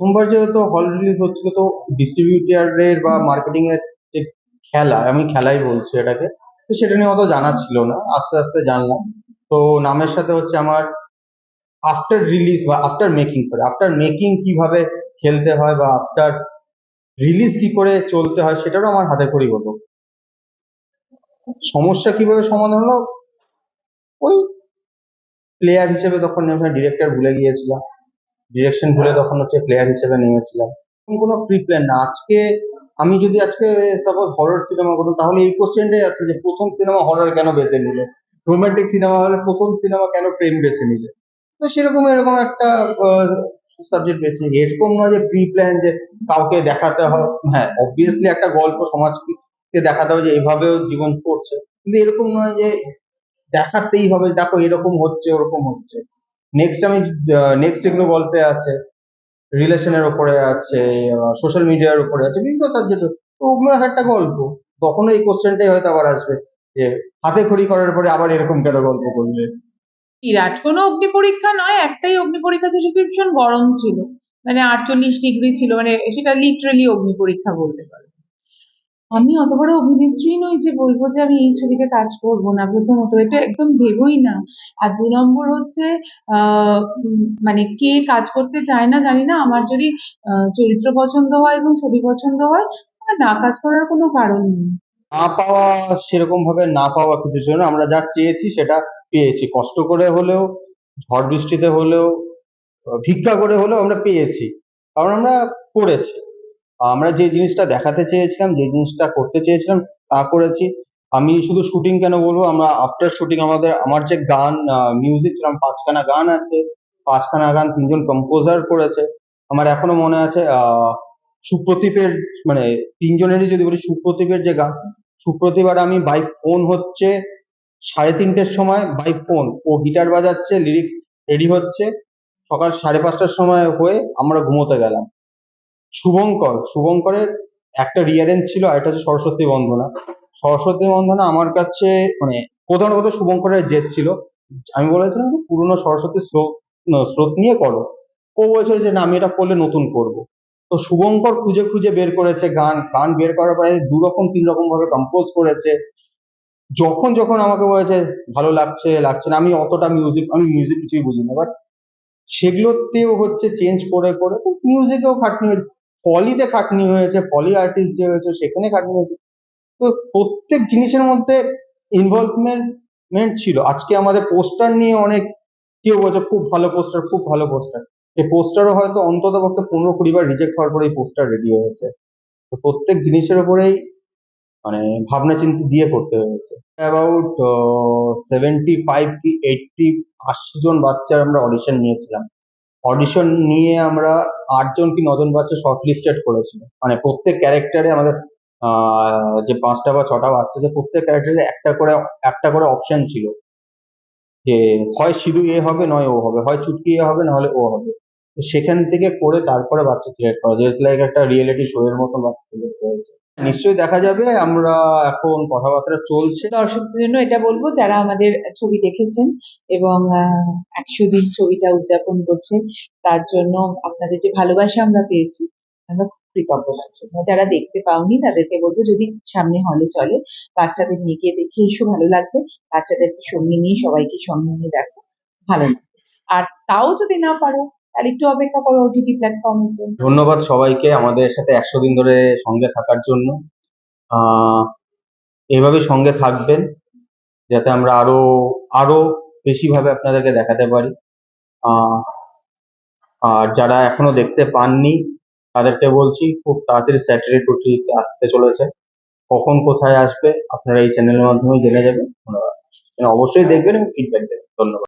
প্রথমবার যেহেতু হল রিলিজ হচ্ছিল, তো ডিস্ট্রিবিউটারের বা মার্কেটিং এর যে খেলা, আমি খেলাই বলছি এটাকে, তো সেটা নিয়ে অত জানা ছিল না, আস্তে আস্তে জানলাম। তো নামের সাথে হচ্ছে আমার আফটার রিলিজ বা after making sorry after making কীভাবে খেলতে হয় বা আফটার রিলিজ কি করে চলতে হয় সেটারও আমার হাতে খড়ি হতো সমস্যা কীভাবে সমাধান হলো? ওই প্লেয়ার হিসেবে তখন ডিরেক্টর ভুলে গিয়েছিলাম। ডিরেকশন ভুলে তখন হচ্ছে প্লেয়ার হিসেবে নেমেছিলাম। কোনো প্রি প্ল্যান না। আজকে আমি যদি আজকে সাপোজ হরর সিনেমা করতাম, তাহলে এই কোশ্চেনটাই আসতো যে প্রথম সিনেমা হরর কেন বেছে নিলে? রোমান্টিক সিনেমা হলে প্রথম সিনেমা কেন প্রেম বেছে নিলে? তো সেরকম এরকম একটা সাবজেক্ট বেছে। এরকম নয় যে প্রি প্ল্যান যে কাউকে দেখাতে হয়। হ্যাঁ অবভিয়াসলি একটা গল্প সমাজকে দেখাতে হবে যে এইভাবেও জীবন করছে। কিন্তু এরকম নয় যে দেখাতেই হবে দেখো এরকম হচ্ছে, ওরকম হচ্ছে। নেক্সট আমি নেক্সট যেগুলো গল্পে আছে রিলেশনের ওপরে আছে সোশ্যাল মিডিয়ার উপরে আছে, বিভিন্ন সাবজেক্ট তো ওগুলো একটা গল্প। তখন এই কোশ্চেনটাই হয়তো আবার আসবে, যে হাতে খড়ি করার পরে আবার এরকম কেন গল্প করলে? বিরাট কোনো অগ্নি পরীক্ষা নয়, একটাই অগ্নি পরীক্ষা ছিল ভীষণ গরম ছিল। মানে আটচল্লিশ ডিগ্রি ছিল মানে সেটা লিটারালি অগ্নি পরীক্ষা বলতে পারো। আমি অত বড় অভিনেত্রী নই যে বলব যে আমি এই ছবিতে কাজ করব না, প্রথমত। এটা একদম ভেবোই না। আর দু নম্বর হচ্ছে মানে কে কাজ করতে চায় না জানি না। আমার যদি চরিত্র পছন্দ হয় এবং ছবি পছন্দ হয় না কাজ করার কোনো কারণ নেই। না পাওয়া, সেরকম ভাবে না পাওয়া কিছু ছিল না। আমরা যা চেয়েছি সেটা পেয়েছি। কষ্ট করে হলেও, ঝড় বৃষ্টিতে হলেও, ভিক্ষা করে হলেও আমরা পেয়েছি। কারণ আমরা করেছি। আমরা যে জিনিসটা দেখাতে চেয়েছিলাম, যে জিনিসটা করতে চেয়েছিলাম, তা করেছি। আমি শুধু শুটিং কেন বলব? আমরা আফটার শুটিং আমাদের, আমার যে গান মিউজিক ছিলাম, পাঁচখানা গান আছে। পাঁচখানা গান তিনজন কম্পোজার করেছে। আমার এখনও মনে আছে সুপ্রদীপের মানে তিনজনেরই যদি বলি সুপ্রদীপের যে গান সুপ্রদীপ আর আমি বাই ফোন হচ্ছে সাড়ে তিনটের সময় বাই ফোন ও গিটার বাজাচ্ছে লিরিক্স রেডি হচ্ছে। সকাল সাড়ে পাঁচটার সময় হয়ে আমরা ঘুমোতে গেলাম। শুভঙ্কর, শুভঙ্করের একটা রিয়ারেঞ্জ ছিল আর একটা হচ্ছে সরস্বতী বন্দনা। সরস্বতী বন্দনা আমার কাছে মানে প্রধান কথা শুভঙ্করের জেদ ছিল। আমি বলেছিলাম যে পুরোনো সরস্বতী স্রোত স্রোত নিয়ে করো। ও বলছিল যে না, আমি এটা করলে নতুন করব। তো শুভঙ্কর খুঁজে খুঁজে বের করেছে গান। গান বের করার পরে দু রকম, তিন রকম ভাবে কম্পোজ করেছে। যখন যখন আমাকে বলেছে, ভালো লাগছে লাগছে না। আমি অতটা মিউজিক আমি মিউজিক কিছুই বুঝি না বাট সেগুলোতেও হচ্ছে চেঞ্জ করে করে মিউজিকেও খাটনি হয়েছে। ফলিতে খাটনি হয়েছে ফলি আর্টিস্ট যে হয়েছে, সেখানে খাটনি হয়েছে। তো প্রত্যেক জিনিসের মধ্যে ইনভলভমেন্ট ছিল। আজকে আমাদের পোস্টার নিয়ে অনেক কেউ বলছে, খুব ভালো পোস্টার খুব ভালো পোস্টার এই পোস্টারও হয়তো অন্তত পক্ষে পনেরো কুড়ি বার রিজেক্ট হওয়ার পরে এই পোস্টার রেডি হয়েছে। তো প্রত্যেক জিনিসের উপরেই মানে ভাবনা চিন্তা দিয়ে করতে হয়েছে। অ্যাবাউট সেভেন্টি ফাইভ কি এইটটি আশি জন বাচ্চার আমরা অডিশন নিয়েছিলাম। অডিশন নিয়ে আমরা আটজন কি নজন বাচ্চা শর্ট লিস্টেড করেছিল মানে প্রত্যেক ক্যারেক্টারে আমাদের যে পাঁচটা বা ছটা বাচ্চা যে প্রত্যেক ক্যারেক্টারে একটা করে একটা করে অপশন ছিল। যে হয় শিবু এ হবে, নয় ও হবে। হয় চুটকি এ হবে, নাহলে ও হবে। তো সেখান থেকে করে তারপরে বাচ্চা সিলেক্ট করা। জাস্ট লাইক একটা রিয়েলিটি শো এর মতন বাচ্চা সিলেক্ট হয়েছে। নিশ্চয়ই দেখা যাবে আমরা এখন কথাবার্তা চলছে। দর্শকদের জন্য এটা বলব যারা আমাদের ছবি দেখেছেন এবং একশো দিন ছবিটা উদযাপন করছেন তার জন্য আপনাদের যে ভালোবাসা আমরা পেয়েছি আমরা খুব কৃতজ্ঞ জন্য। যারা দেখতে পাওনি তাদেরকে বলব যদি সামনে হলে চলে বাচ্চাদের নিয়ে গিয়ে দেখে এসো ভালো লাগবে। বাচ্চাদেরকে সঙ্গে নিয়ে সবাইকে সঙ্গে নিয়ে দেখো ভালো লাগবে। আর তাও যদি না পারো তাহলে একটু অপেক্ষা করো ওটিটি প্ল্যাটফর্মের জন্য। ধন্যবাদ সবাইকে আমাদের সাথে একশো দিন ধরে সঙ্গে থাকার জন্য। এভাবে সঙ্গে থাকবেন যাতে আমরা আরও আরও বেশি ভাবে আপনাদেরকে দেখাতে পারি। আর যারা এখনও দেখতে পাননি, তাদেরকে বলছি, খুব তাড়াতাড়ি স্যাটারডে টুটিতে আসতে চলেছে। কখন কোথায় আসবে, আপনারা এই চ্যানেলের মাধ্যমে জেনে যাবেন। ধন্যবাদ। অবশ্যই দেখবেন এবং ফিডব্যাক দেবেন। ধন্যবাদ।